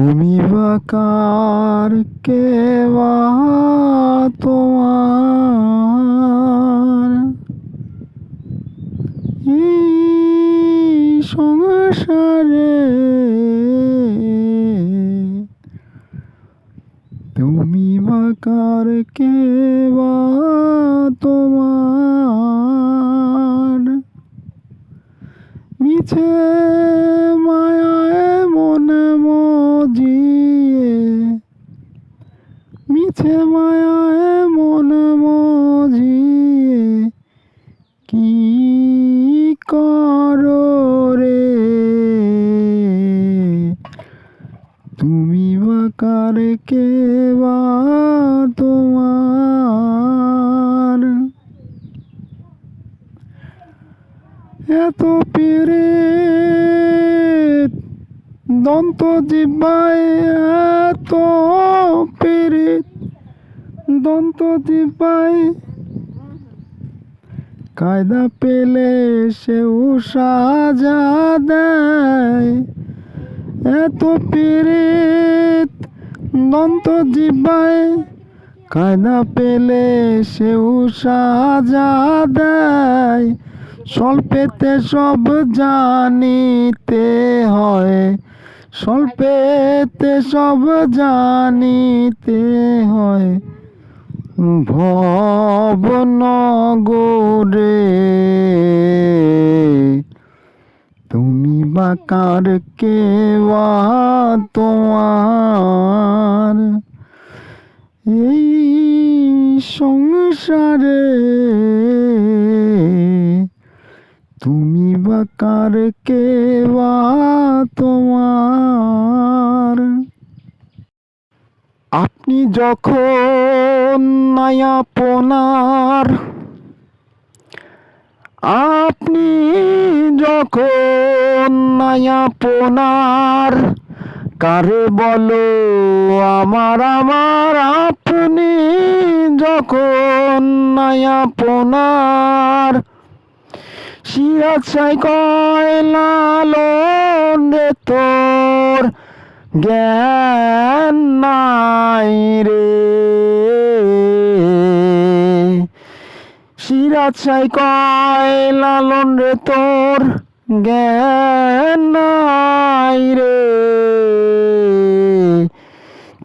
তুমি বাকার কেবা তোমার? সংসারে তুমি বাকার কেবা তোমার? মিছে মায়ায় মনে মজিয়ে কি করো রে? তুমি বাকার কে বা তোমার? এত পেরে দন্ত জিব্বায় এত পেরে দন্ত জিব্বায় কায়দা পেলে সেও সাজা দেয় এত পেরে দন্ত জিব্বায় কায়দা পেলে সেও সাজা দেয় স্বল্পেতে সব জানিতে হয়। স্বল্পেতে সব জানিতে হয়। ভবনগরে। তুমি বাকার কেওয়া তোমার? এই সংসারে তুমি বাকার কেওয়া তোমার? আপনি যখন নায়াপনার। আপনি যখন নায়াপনার, কারে বলো আমার আমার আপনি যখন নায়াপনার। সিরাজ সাই কয় লালন রে তোর জ্ঞান নাই রে। সাই কয়, লালন রে তোর জ্ঞান রে।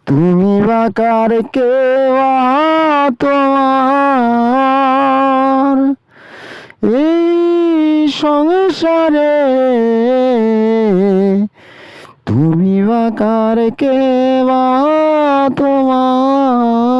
তুমি বাকার কেওয়া তোমার এই সংসারে তুমি বাকার কেওয়া তোমার